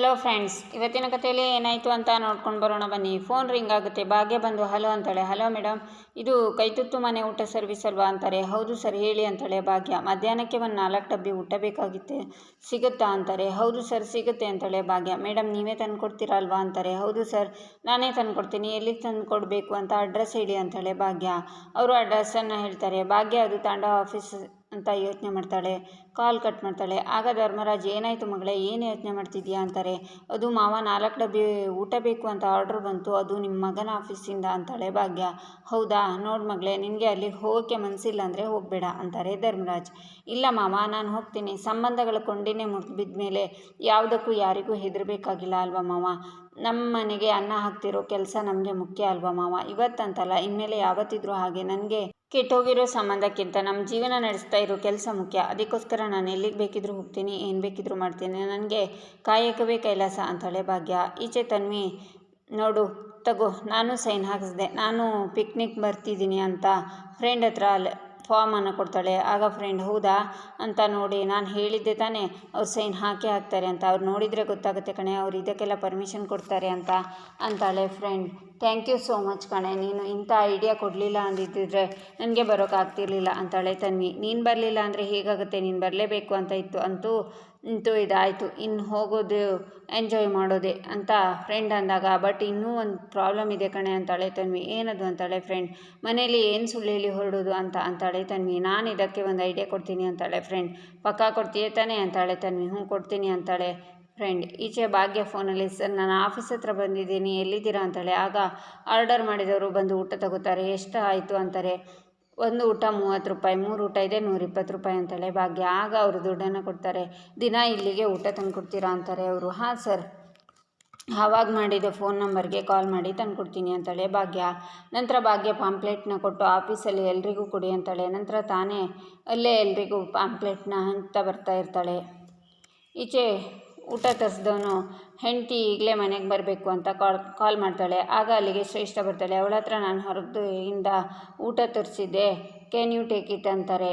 Hello friends ಇವತ್ತಿನ ಕಥೆಯಲ್ಲಿ ಏನಾಯಿತು ಅಂತ ನೋಡ್ಕೊಂಡು ಬರೋಣ ಬನ್ನಿ. ಫೋನ್ ರಿಂಗ್ ಆಗುತ್ತೆ ಭಾಗ್ಯ ಬಂದು ಹಲೋ ಅಂತಾಳೆ. ಹಲೋ ಮೇಡಮ್ ಇದು ಕೈತುತ್ತು ಮನೆ ಊಟ ಸರ್ವಿಸ್ ಅಲ್ವಾ ಅಂತಾರೆ. ಹೌದು ಸರ್ ಹೇಳಿ ಅಂತಾಳೆ ಭಾಗ್ಯ. ಮಧ್ಯಾಹ್ನಕ್ಕೆ ಒಂದು ನಾಲ್ಕು ಡಬ್ಬಿ ಊಟ ಬೇಕಾಗಿತ್ತೆ. ಸಿಗುತ್ತಾ ಅಂತಾರೆ. ಹೌದು ಸರ್ ಸಿಗುತ್ತೆ ಅಂತಾಳೆ ಭಾಗ್ಯ. ಮೇಡಮ್ ನೀವೇ ತಂದು ಕೊಡ್ತೀರಾ ಅಲ್ವಾ ಅಂತಾರೆ. ಹೌದು ಸರ್ ನಾನೇ ತಂದು ಕೊಡ್ತೀನಿ ಎಲ್ಲಿಗೆ ತಂದು ಕೊಡಬೇಕು ಅಂತ ಅಡ್ರೆಸ್ ಹೇಳಿ ಅಂತಾಳೆ ಭಾಗ್ಯ. ಅವರು ಅಡ್ರೆಸ್ಸನ್ನು ಹೇಳ್ತಾರೆ. ಭಾಗ್ಯ, ಅದು ತಾಂಡ ಆಫೀಸ್ ಅಂತ ಯೋಚನೆ ಮಾಡ್ತಾಳೆ, ಕಾಲ್ ಕಟ್ ಮಾಡ್ತಾಳೆ. ಆಗ ಧರ್ಮರಾಜ್, ಏನಾಯಿತು ಮಗಳೇ, ಏನು ಯೋಚನೆ ಮಾಡ್ತಿದ್ಯಾ ಅಂತಾರೆ. ಅದು ಮಾವ ನಾಲ್ಕು ಡಬ್ಬಿ ಊಟ ಬೇಕು ಅಂತ ಆರ್ಡ್ರ್ ಬಂತು, ಅದು ನಿಮ್ಮ ಮಗನ ಆಫೀಸಿಂದ ಅಂತಾಳೆ ಭಾಗ್ಯ ಹೌದಾ? ನೋಡು ಮಗಳೇ, ನಿನಗೆ ಅಲ್ಲಿಗೆ ಹೋಗೋಕ್ಕೆ ಮನಸ್ಸಿಲ್ಲ ಅಂದರೆ ಹೋಗಬೇಡ ಅಂತಾರೆ ಧರ್ಮರಾಜ್. ಇಲ್ಲ ಮಾವ, ನಾನು ಹೋಗ್ತೀನಿ. ಸಂಬಂಧಗಳ ಕೊಂಡಿನೇ ಮುರಿದು ಮೇಲೆ ಯಾವುದಕ್ಕೂ ಯಾರಿಗೂ ಹೆದರಬೇಕಾಗಿಲ್ಲ ಅಲ್ವಾ ಮಾವ? ನಮ್ಮ ಮನೆಗೆ ಅನ್ನ ಹಾಕ್ತಿರೋ ಕೆಲಸ ನಮಗೆ ಮುಖ್ಯ ಅಲ್ವಾ ಮಾವ? ಇವತ್ತಂತಲ್ಲ, ಇನ್ಮೇಲೆ ಯಾವತ್ತಿದ್ರೂ ಹಾಗೆ. ನನಗೆ ಕೆಟ್ಟೋಗಿರೋ ಸಂಬಂಧಕ್ಕಿಂತ ನಮ್ಮ ಜೀವನ ನಡೆಸ್ತಾ ಇರೋ ಕೆಲಸ ಮುಖ್ಯ. ಅದಕ್ಕೋಸ್ಕರ ನಾನು ಎಲ್ಲಿಗೆ ಬೇಕಿದ್ರೂ ಹೋಗ್ತೀನಿ, ಏನು ಬೇಕಿದ್ರೂ ಮಾಡ್ತೀನಿ. ನನಗೆ ಕಾಯಕವೇ ಕೈಲಾಸ ಅಂತಳೆ ಭಾಗ್ಯ. ಈಚೆ ತನ್ವಿ, ನೋಡು, ತಗೋ, ನಾನು ಸೈನ್ ಹಾಕಿಸ್ದೆ. ನಾನು ಪಿಕ್ನಿಕ್ ಬರ್ತಿದ್ದೀನಿ ಅಂತ ಫ್ರೆಂಡ್ ಹತ್ರ ಅಲ್ಲಿ ಫಾರ್ಮನ್ನು ಕೊಡ್ತಾಳೆ, ಆಗ ಫ್ರೆಂಡ್ ಹೌದಾ? ಅಂತ ನೋಡಿ, ನಾನು ಹೇಳಿದ್ದೆ ತಾನೇ, ಅವ್ರು ಸೈನ್ ಹಾಕಿ ಹಾಕ್ತಾರೆ ಅಂತ, ಅವ್ರು ನೋಡಿದರೆ ಗೊತ್ತಾಗುತ್ತೆ ಕಣೆ, ಅವ್ರು ಇದಕ್ಕೆಲ್ಲ ಪರ್ಮಿಷನ್ ಕೊಡ್ತಾರೆ ಅಂತ, ಅಂತಾಳೆ friend thank you so much ಕಣೆ, ನೀನು ಇಂಥ ಐಡಿಯಾ ಕೊಡಲಿಲ್ಲ ಅಂದಿದ್ದಿದ್ರೆ ನನಗೆ ಬರೋಕ್ಕಾಗ್ತಿರ್ಲಿಲ್ಲ ಅಂತಾಳೆ ತನ್ವಿ. ನೀನು ಬರಲಿಲ್ಲ ಅಂದರೆ ಹೇಗಾಗುತ್ತೆ? ನೀನು ಬರಲೇಬೇಕು ಅಂತ ಇತ್ತು, ಅಂತೂ ಇಂತೂ ಇದಾಯಿತು. ಇನ್ನು ಹೋಗೋದು ಎಂಜಾಯ್ ಮಾಡೋದೆ ಅಂತ ಫ್ರೆಂಡ್ ಅಂದಾಗ ಬಟ್ ಇನ್ನೂ ಒಂದು ಪ್ರಾಬ್ಲಮ್ ಇದೆ ಕಣೆ ಅಂತಾಳೆ ತನ್ವಿ ಏನದು? ಅಂತಾಳೆ ಫ್ರೆಂಡ್ ಮನೇಲಿ ಏನು ಸುಳ್ಳು ಹೇಳಿ ಹೊರಡೋದು? ಅಂತ ಅಂತಾಳೆ ತನ್ವಿ ನಾನು ಇದಕ್ಕೆ ಒಂದು ಐಡಿಯಾ ಕೊಡ್ತೀನಿ ಅಂತಾಳೆ ಫ್ರೆಂಡ್ ಪಕ್ಕಾ ಕೊಡ್ತೀಯ ತಾನೇ? ಅಂತಾಳೆ ತನ್ವಿ ಹ್ಞೂ ಕೊಡ್ತೀನಿ ಅಂತಾಳೆ ಫ್ರೆಂಡ್ ಈಚೆ ಭಾಗ್ಯ ಫೋನಲ್ಲಿ ಸರ್, ನಾನು ಆಫೀಸ್ ಹತ್ರ ಬಂದಿದ್ದೀನಿ, ಎಲ್ಲಿದ್ದೀರಾ? ಅಂತಾಳೆ ಆಗ ಆರ್ಡರ್ ಮಾಡಿದವರು ಬಂದು ಊಟ ತಗೋತಾರೆ. ಎಷ್ಟು ಆಯಿತು? ಅಂತಾರೆ. ಒಂದು ಊಟ ಮೂವತ್ತು ರೂಪಾಯಿ, ಮೂರು ಊಟ ಇದೆ ನೂರಿಪ್ಪತ್ತು ರೂಪಾಯಿ ಅಂತಾಳೆ ಭಾಗ್ಯ. ಆಗ ಅವರು ದುಡ್ಡನ್ನು ಕೊಡ್ತಾರೆ. ದಿನ ಇಲ್ಲಿಗೆ ಊಟ ತಂದು ಕೊಡ್ತೀರಾ ಅಂತಾರೆ ಅವರು. ಹಾಂ, ಸರ್. ಆವಾಗ ಮಾಡಿದ ಫೋನ್ ನಂಬರ್ಗೆ ಕಾಲ್ ಮಾಡಿ ತಂದು ಕೊಡ್ತೀನಿ ಅಂತಾಳೆ ಭಾಗ್ಯ. ನಂತರ ಭಾಗ್ಯ ಪಾಂಪ್ಲೆಟ್ನ ಕೊಟ್ಟು ಆಫೀಸಲ್ಲಿ ಎಲ್ರಿಗೂ ಕೊಡಿ ಅಂತಾಳೆ. ನಂತರ ತಾನೇ ಅಲ್ಲೇ ಎಲ್ರಿಗೂ ಪಾಂಪ್ಲೆಟ್ನ ಹಂಚ್ತಾ ಬರ್ತಾ ಇರ್ತಾಳೆ. ಈಚೆ ಊಟ ತರಿಸಿದವನು ಹೆಂಡತಿ ಈಗಲೇ ಮನೆಗೆ ಬರಬೇಕು ಅಂತ ಕಾಲ್ ಕಾಲ್ ಮಾಡ್ತಾಳೆ. ಆಗ ಅಲ್ಲಿಗೆ ಶ್ರೇಷ್ಠ ಬರ್ತಾಳೆ. ಅವಳ ಹತ್ರ ನಾನು ಹೊರಗದು ಇಂದ ಊಟ ತರಿಸಿದ್ದೆ. ಕ್ಯಾನ್ ಯು ಟೇಕ್ ಇಟ್ ಅಂತಾರೆ.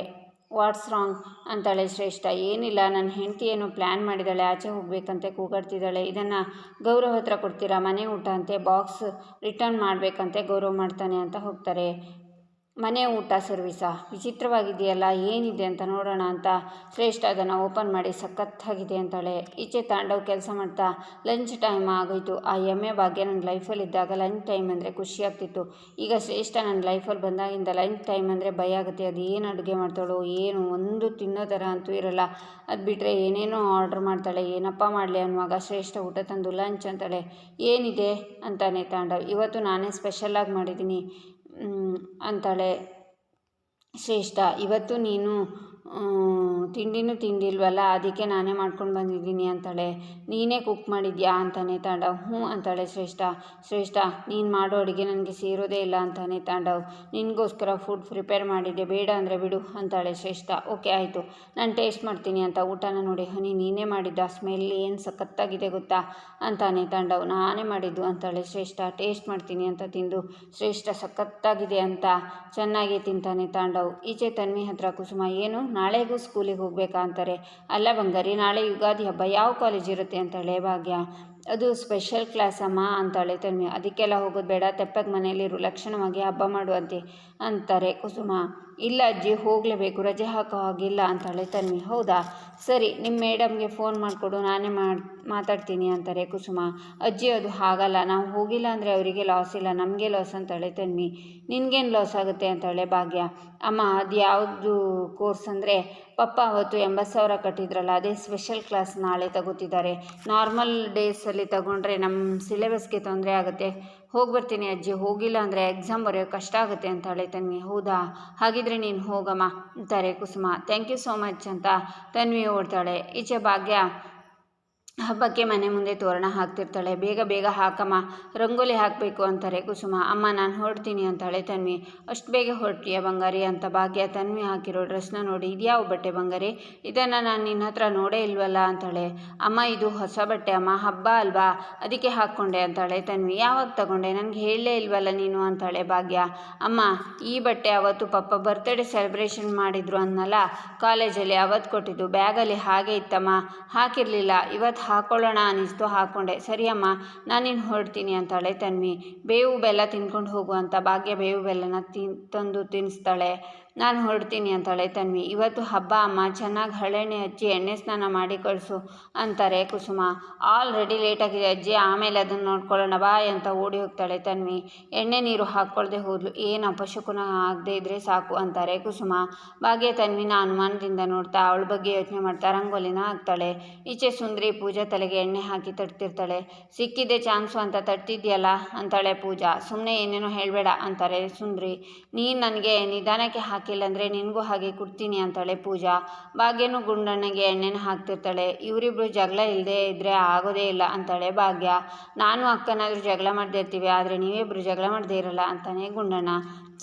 ವಾಟ್ಸ್ ರಾಂಗ್ ಅಂತಾಳೆ ಶ್ರೇಷ್ಠ. ಏನಿಲ್ಲ. ನನ್ನ ಹೆಂಡತಿ ಏನು ಪ್ಲ್ಯಾನ್ ಮಾಡಿದ್ದಾಳೆ ಆಚೆ ಹೋಗಬೇಕಂತೆ ಕೂಗಾಡ್ತಿದ್ದಾಳೆ ಇದನ್ನು ಗೌರವ ಹತ್ರ ಕೊಡ್ತೀರಾ? ಮನೆ ಊಟ ಅಂತೆ. ಬಾಕ್ಸ್ ರಿಟರ್ನ್ ಮಾಡಬೇಕಂತೆ ಗೌರವ ಮಾಡ್ತಾನೆ ಅಂತ ಹೋಗ್ತಾರೆ. ಮನೆ ಊಟ ಸರ್ವಿಸಾ ವಿಚಿತ್ರವಾಗಿದೆಯಲ್ಲ, ಏನಿದೆ ಅಂತ ನೋಡೋಣ ಅಂತ ಶ್ರೇಷ್ಠ ಅದನ್ನು ಓಪನ್ ಮಾಡಿ ಸಖತ್ತಾಗಿದೆ ಅಂತಾಳೆ. ಈಚೆ ತಾಂಡವ್ ಕೆಲಸ ಮಾಡ್ತಾ ಲಂಚ್ ಟೈಮ್ ಆಗೋಯ್ತು. ಆ ಎಮ್ಮೆ ಭಾಗ್ಯ ನನ್ನ ಲೈಫಲ್ಲಿ ಇದ್ದಾಗ ಲಂಚ್ ಟೈಮ್ ಅಂದರೆ ಖುಷಿ ಆಗ್ತಿತ್ತು. ಈಗ ಶ್ರೇಷ್ಠ ನನ್ನ ಲೈಫಲ್ಲಿ ಬಂದಾಗಿಂದ ಲಂಚ್ ಟೈಮ್ ಅಂದರೆ ಭಯ ಆಗುತ್ತೆ. ಅದು ಏನು ಅಡುಗೆ ಮಾಡ್ತಾಳೋ, ಏನು ಒಂದು ತಿನ್ನೋ ಥರ ಅಂತೂ ಇರೋಲ್ಲ. ಅದು ಬಿಟ್ಟರೆ ಏನೇನೋ ಆರ್ಡ್ರ್ ಮಾಡ್ತಾಳೆ. ಏನಪ್ಪ ಮಾಡಲಿ ಅನ್ನುವಾಗ ಶ್ರೇಷ್ಠ ಊಟ ತಂದು ಲಂಚ್ ಅಂತಾಳೆ. ಏನಿದೆ? ಅಂತಾನೆ ತಾಂಡವ್. ಇವತ್ತು ನಾನೇ ಸ್ಪೆಷಲ್ಲಾಗಿ ಮಾಡಿದ್ದೀನಿ. ಅಂತಾಳೆ. ಶ್ರೇಷ್ಠ ಇವತ್ತು ನೀನು ತಿಂಡಿನೂ ತಿಂದಿಲ್ವಲ್ಲ, ಅದಕ್ಕೆ ನಾನೇ ಮಾಡ್ಕೊಂಡು ಬಂದಿದ್ದೀನಿ ಅಂತಾಳೆ. ನೀನೇ ಕುಕ್ ಮಾಡಿದ್ಯಾ ಅಂತಾನೆ ತಾಂಡವ್. ಹ್ಞೂ ಅಂತಾಳೆ ಶ್ರೇಷ್ಠ. ಶ್ರೇಷ್ಠ, ನೀನು ಮಾಡೋ ಅಡುಗೆ ನನಗೆ ಸೇರೋದೇ ಇಲ್ಲ ಅಂತಾನೆ ತಾಂಡವ್. ನಿನಗೋಸ್ಕರ ಫುಡ್ ಪ್ರಿಪೇರ್ ಮಾಡಿದ್ದೆ, ಬೇಡ ಅಂದರೆ ಬಿಡು ಅಂತಾಳೆ ಶ್ರೇಷ್ಠ. ಓಕೆ ಆಯಿತು. ನಾನು ಟೇಸ್ಟ್ ಮಾಡ್ತೀನಿ ಅಂತ ಊಟನ ನೋಡಿ, ಹನಿ, ನೀನೇ ಮಾಡಿದ್ದ? ಸ್ಮೆಲ್ ಏನು ಸಖತ್ತಾಗಿದೆ ಗೊತ್ತಾ? ಅಂತಾನೆ ತಾಂಡವ್. ನಾನೇ ಮಾಡಿದ್ದು, ಅಂತಾಳೆ ಶ್ರೇಷ್ಠ. ಟೇಸ್ಟ್ ಮಾಡ್ತೀನಿ ಅಂತ ತಿಂದು, ಶ್ರೇಷ್ಠ ಸಖತ್ತಾಗಿದೆ ಅಂತ ಚೆನ್ನಾಗಿ ತಿಂತಾನೆ ತಾಂಡವ್. ಈಚೆ ತನ್ವಿ ಹತ್ರ ಕುಸುಮ, ಏನು? ನಾಳೆಗೂ ಸ್ಕೂಲಿಗೆ ಹೋಗಬೇಕಾ ಅಂತಾರೆ. ಅಲ್ಲ ಬಂಗಾರಿ, ನಾಳೆ ಯುಗಾದಿ ಹಬ್ಬ ಯಾವ ಕಾಲೇಜ್ ಇರುತ್ತೆ ಅಂತಾಳೆ ಭಾಗ್ಯ. ಅದು ಸ್ಪೆಷಲ್ ಕ್ಲಾಸ್ ಅಮ್ಮ ಅಂತಾಳೆ ತನ್ಮಿ ಅದಕ್ಕೆಲ್ಲ ಹೋಗೋದು ಬೇಡ, ತೆಪ್ಪಗೆ ಮನೆಯಲ್ಲಿರು, ಲಕ್ಷಣವಾಗಿ ಹಬ್ಬ ಮಾಡುವಂತೆ ಅಂತಾರೆ ಕುಸುಮ. ಇಲ್ಲ ಅಜ್ಜಿ, ಹೋಗಲೇಬೇಕು, ರಜೆ ಹಾಕೋ ಹಾಗಿಲ್ಲ ಅಂತಾಳೆ ತನ್ವಿ ಹೌದಾ? ಸರಿ ನಿಮ್ಮ ಮೇಡಮ್ಗೆ ಫೋನ್ ಮಾಡಿಕೊಡು, ನಾನೇ ಮಾತಾಡ್ತೀನಿ ಅಂತಾರೆ ಕುಸುಮ. ಅಜ್ಜಿ, ಅದು ಹಾಗಲ್ಲ. ನಾವು ಹೋಗಿಲ್ಲ ಅಂದರೆ ಅವರಿಗೆ ಲಾಸ್ ಇಲ್ಲ. ನಮಗೆ ಲಾಸ್ ಅಂತಾಳೆ ತನ್ವಿ ನಿನಗೇನು ಲಾಸ್ ಆಗುತ್ತೆ ಅಂತಾಳೆ ಭಾಗ್ಯ. ಅಮ್ಮ ಅದು ಯಾವುದು ಕೋರ್ಸ್ ಅಂದರೆ? ಪಪ್ಪ ಅವತ್ತು ಎಂಬತ್ತು ಸಾವಿರ ಕಟ್ಟಿದ್ರಲ್ಲ, ಅದೇ ಸ್ಪೆಷಲ್ ಕ್ಲಾಸ್ ನಾಳೆ ತಗೋತಿದ್ದಾರೆ. ನಾರ್ಮಲ್ ಡೇಸಲ್ಲಿ ತಗೊಂಡ್ರೆ ನಮ್ಮ ಸಿಲೆಬಸ್ಗೆ ತೊಂದರೆ ಆಗುತ್ತೆ. ಹೋಗಿ ಬರ್ತೀನಿ ಅಜ್ಜಿ. ಹೋಗಿಲ್ಲ ಅಂದರೆ ಎಕ್ಸಾಮ್ ಬರೆಯೋ ಕಷ್ಟ ಆಗುತ್ತೆ ಅಂತಾಳೆ ತನ್ನಿ ಹೌದಾ? ಹಾಗಿದ್ರೆ ನೀನು ಹೋಗಮ್ಮ ಅಂತಾರೆ Kusuma. Thank you so much ಅಂತ ತನ್ವಿ ಓಡ್ತಾಳೆ. ಈಚೆ ಭಾಗ್ಯ ಹಬ್ಬಕ್ಕೆ ಮನೆ ಮುಂದೆ ತೋರಣ ಹಾಕ್ತಿರ್ತಾಳೆ. ಬೇಗ ಬೇಗ ಹಾಕಮ್ಮ, ರಂಗೋಲಿ ಹಾಕಬೇಕು ಅಂತಾರೆ. ಕುಸುಮ, ಅಮ್ಮ ನಾನು ಹೊರಡ್ತೀನಿ ಅಂತಾಳೆ ತನ್ವಿ. ಅಷ್ಟು ಬೇಗ ಹೊರಟಿಯ ಬಂಗಾರಿ ಅಂತ ಭಾಗ್ಯ ತನ್ವಿ ಹಾಕಿರೋ ಡ್ರೆಸ್ನ ನೋಡಿ, ಇದ್ಯಾವ ಬಟ್ಟೆ ಬಂಗಾರಿ? ಇದನ್ನು ನಾನು ನಿನ್ನ ಹತ್ರ ನೋಡೇ ಇಲ್ವಲ್ಲ ಅಂತಾಳೆ. ಅಮ್ಮ, ಇದು ಹೊಸ ಬಟ್ಟೆ ಅಮ್ಮ, ಹಬ್ಬ ಅಲ್ವಾ? ಅದಕ್ಕೆ ಹಾಕ್ಕೊಂಡೆ ಅಂತಾಳೆ ತನ್ವಿ. ಯಾವಾಗ ತಗೊಂಡೆ? ನನಗೆ ಹೇಳಲೇ ಇಲ್ವಲ್ಲ ನೀನು ಅಂತಾಳೆ ಭಾಗ್ಯ. ಅಮ್ಮ, ಈ ಬಟ್ಟೆ ಅವತ್ತು ಪಪ್ಪ ಬರ್ತ್ಡೇ ಸೆಲೆಬ್ರೇಷನ್ ಮಾಡಿದ್ರು ಅನ್ನಲ್ಲ? ಕಾಲೇಜಲ್ಲಿ ಅವತ್ತು ಕೊಟ್ಟಿದ್ದು, ಬ್ಯಾಗಲ್ಲಿ ಹಾಗೆ ಇತ್ತಮ್ಮ. ಹಾಕಿರಲಿಲ್ಲ. ಇವತ್ತು ಹಾಕ್ಕೊಳ್ಳೋಣ ಅನ್ನಿಸ್ತು. ಹಾಕ್ಕೊಂಡೆ ಸರಿಯಮ್ಮ ನಾನು ನಾನಿನ್ನು ಹೊರಡ್ತೀನಿ ಅಂತಾಳೆ ತನ್ವಿ. ಬೇವು ಬೆಲ್ಲ ತಿನ್ಕೊಂಡು ಹೋಗು ಅಂತ. ಭಾಗ್ಯ ಬೇವು ಬೆಲ್ಲನ ತಿನ್ ತಂದು ತಿನ್ನಿಸ್ತಾಳೆ ನಾನು ಹೊರಡ್ತೀನಿ ಅಂತಾಳೆ ತನ್ವಿ ಇವತ್ತು ಹಬ್ಬ ಅಮ್ಮ, ಚೆನ್ನಾಗಿ ಹಳೆಣ್ಣೆ ಹಚ್ಚಿ ಎಣ್ಣೆ ಸ್ನಾನ ಮಾಡಿ ಕಳಿಸು, ಅಂತಾರೆ ಕುಸುಮ. ಆಲ್ರೆಡಿ ಲೇಟಾಗಿದೆ ಅಜ್ಜಿ, ಆಮೇಲೆ ಅದನ್ನು ನೋಡ್ಕೊಳ್ಳೋಣ, ಬಾಯ್ ಅಂತ ಓಡಿ ಹೋಗ್ತಾಳೆ ತನ್ವಿ ಎಣ್ಣೆ ನೀರು ಹಾಕ್ಕೊಳ್ದೆ ಹೋದ್ಲು, ಏನು ಅಪಶಕುನ ಆಗದೆ ಇದ್ರೆ ಸಾಕು, ಅಂತಾರೆ ಕುಸುಮ. ಭಾಗ್ಯ ತನ್ವಿನ ಅನುಮಾನದಿಂದ ನೋಡ್ತಾ ಅವಳ ಬಗ್ಗೆ ಯೋಚನೆ ಮಾಡ್ತಾ ರಂಗೋಲಿನ ಹಾಕ್ತಾಳೆ. ಈಚೆ ಸುಂದ್ರಿ ಪೂಜಾ ತಲೆಗೆ ಎಣ್ಣೆ ಹಾಕಿ ತಟ್ತಿರ್ತಾಳೆ. ಸಿಕ್ಕಿದ್ದೆ ಚಾನ್ಸು ಅಂತ ತಟ್ಟಿದ್ಯಲ್ಲ ಅಂತಾಳೆ ಪೂಜಾ. ಸುಮ್ಮನೆ ಏನೇನೋ ಹೇಳಬೇಡ, ಅಂತಾರೆ ಸುಂದ್ರಿ. ನೀನು ನನಗೆ ನಿಧಾನಕ್ಕೆ ಹಾಕಿಲ್ಲ ಅಂದರೆ ನಿನಗೂ ಹಾಗೆ ಕೊಡ್ತೀನಿ ಅಂತಾಳೆ ಪೂಜಾ. ಭಾಗ್ಯನೂ ಗುಂಡಣ್ಣಗೆ ಎಣ್ಣೆನ ಹಾಕ್ತಿರ್ತಾಳೆ. ಇವರಿಬ್ರು ಜಗಳ ಇಲ್ಲದೆ ಇದ್ದರೆ ಆಗೋದೇ ಇಲ್ಲ ಅಂತಾಳೆ ಭಾಗ್ಯ. ನಾನು ಅಕ್ಕನಾದರೂ ಜಗಳ ಮಾಡದೇ ಇರ್ತೀವಿ, ಆದರೆ ನೀವಿಬ್ರು ಜಗಳ ಮಾಡದೇ ಇರಲ್ಲ ಅಂತಾನೆ ಗುಂಡಣ್ಣ.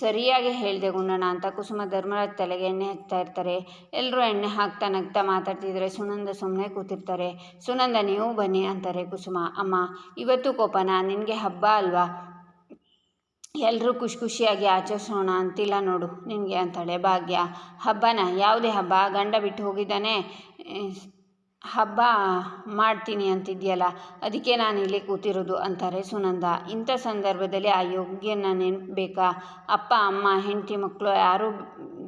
ಸರಿಯಾಗಿ ಹೇಳಿದೆ ಗುಂಡಣ್ಣ ಅಂತ ಕುಸುಮ ಧರ್ಮರಾಜ್ ತಲೆಗೆ ಎಣ್ಣೆ ಹಚ್ತಾ ಇರ್ತಾರೆ. ಎಲ್ಲರೂ ಎಣ್ಣೆ ಹಾಕ್ತಾ ನಗ್ತಾ ಮಾತಾಡ್ತಿದ್ರೆ ಸುನಂದ ಸುಮ್ಮನೆ ಕೂತಿರ್ತಾರೆ. ಸುನಂದ, ನೀವು ಬನ್ನಿ ಅಂತಾರೆ ಕುಸುಮ. ಅಮ್ಮ, ಇವತ್ತು ಕೋಪನ? ನಿನಗೆ ಹಬ್ಬ ಅಲ್ವಾ? ಎಲ್ಲರೂ ಖುಷಿ ಖುಷಿಯಾಗಿ ಆಚರಿಸೋಣ ಅಂತಿಲ್ಲ ನೋಡು ನಿನಗೆ ಅಂತಾಳೆ ಭಾಗ್ಯ. ಹಬ್ಬನ ಯಾವುದೇ ಹಬ್ಬ, ಗಂಡ ಬಿಟ್ಟು ಹೋಗಿದ್ದಾನೆ ಹಬ್ಬ ಮಾಡ್ತೀನಿ ಅಂತಿದ್ಯಲ್ಲ, ಅದಕ್ಕೆ ನಾನು ಇಲ್ಲಿ ಕೂತಿರೋದು ಅಂತಾರೆ ಸುನಂದ. ಇಂಥ ಸಂದರ್ಭದಲ್ಲಿ ಆ ಯೋಗ್ಯನ ನೆನಪು ಅಪ್ಪ, ಅಮ್ಮ, ಹೆಂಡತಿ, ಮಕ್ಕಳು ಯಾರೂ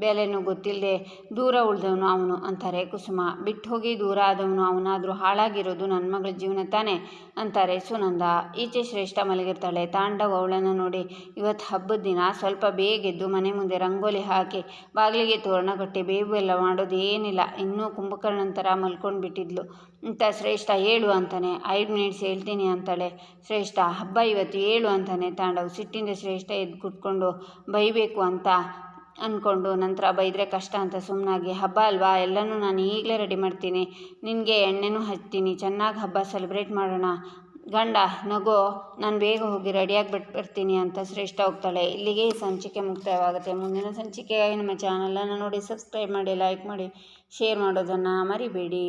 ಬೆಲೆನೂ ಗೊತ್ತಿಲ್ಲದೆ ದೂರ ಉಳಿದವನು ಅವನು ಅಂತಾರೆ. ಕುಸುಮ, ಬಿಟ್ಟು ಹೋಗಿ ದೂರ ಆದವನು ಅವನಾದರೂ ಹಾಳಾಗಿರೋದು ನನ್ನ ಮಗಳ ಜೀವನ ತಾನೇ ಅಂತಾರೆ ಸುನಂದ. ಈಚೆ ಶ್ರೇಷ್ಠ ಮಲಗಿರ್ತಾಳೆ. ತಾಂಡವ ಅವಳನ್ನು ನೋಡಿ ಇವತ್ತು ಹಬ್ಬದ ದಿನ ಸ್ವಲ್ಪ ಬೇಗೆದ್ದು ಮನೆ ಮುಂದೆ ರಂಗೋಲಿ ಹಾಕಿ ಬಾಗಿಲಿಗೆ ತೋರಣ ಕಟ್ಟಿ ಬೇವು ಎಲ್ಲ ಮಾಡೋದು ಏನಿಲ್ಲ, ಇನ್ನೂ ಕುಂಭಕರ್ಣನ ಥರ ಮಲ್ಕೊಂಡು ಬಿಟ್ಟಿದ್ಲು ಅಂತ ಶ್ರೇಷ್ಠ ಹೇಳು ಅಂತಾನೆ. ಐದು ಮಿನಿಟ್ಸ್ ಹೇಳ್ತೀನಿ ಅಂತಾಳೆ. ಶ್ರೇಷ್ಠ, ಹಬ್ಬ ಇವತ್ತು ಹೇಳು ಅಂತಾನೆ ತಾಂಡವ್. ಸಿಟ್ಟಿಂದ ಶ್ರೇಷ್ಠ ಎದ್ದು ಕುತ್ಕೊಂಡು ಬೈಬೇಕು ಅಂತ ಅಂದ್ಕೊಂಡು ನಂತರ ಬೈದರೆ ಕಷ್ಟ ಅಂತ ಸುಮ್ಮನಾಗಿ ಹಬ್ಬ ಅಲ್ವಾ? ಎಲ್ಲನೂ ನಾನು ಈಗಲೇ ರೆಡಿ ಮಾಡ್ತೀನಿ. ನಿನಗೆ ಎಣ್ಣೆನೂ ಹಚ್ತೀನಿ. ಚೆನ್ನಾಗಿ ಹಬ್ಬ ಸೆಲೆಬ್ರೇಟ್ ಮಾಡೋಣ. ಗಂಡ, ನಗೋ, ನಾನು ಬೇಗ ಹೋಗಿ ರೆಡಿಯಾಗಿ ಬಿಟ್ಟು ಬರ್ತೀನಿ ಅಂತ ಶ್ರೇಷ್ಠ ಹೋಗ್ತಾಳೆ. ಇಲ್ಲಿಗೆ ಈ ಸಂಚಿಕೆ ಮುಕ್ತಾಯವಾಗುತ್ತೆ. ಮುಂದಿನ ಸಂಚಿಕೆಗಾಗಿ ನಮ್ಮ ಚಾನಲನ್ನು ನೋಡಿ ಸಬ್ಸ್ಕ್ರೈಬ್ ಮಾಡಿ ಲೈಕ್ ಮಾಡಿ ಶೇರ್ ಮಾಡೋದನ್ನು ಮರಿಬೇಡಿ.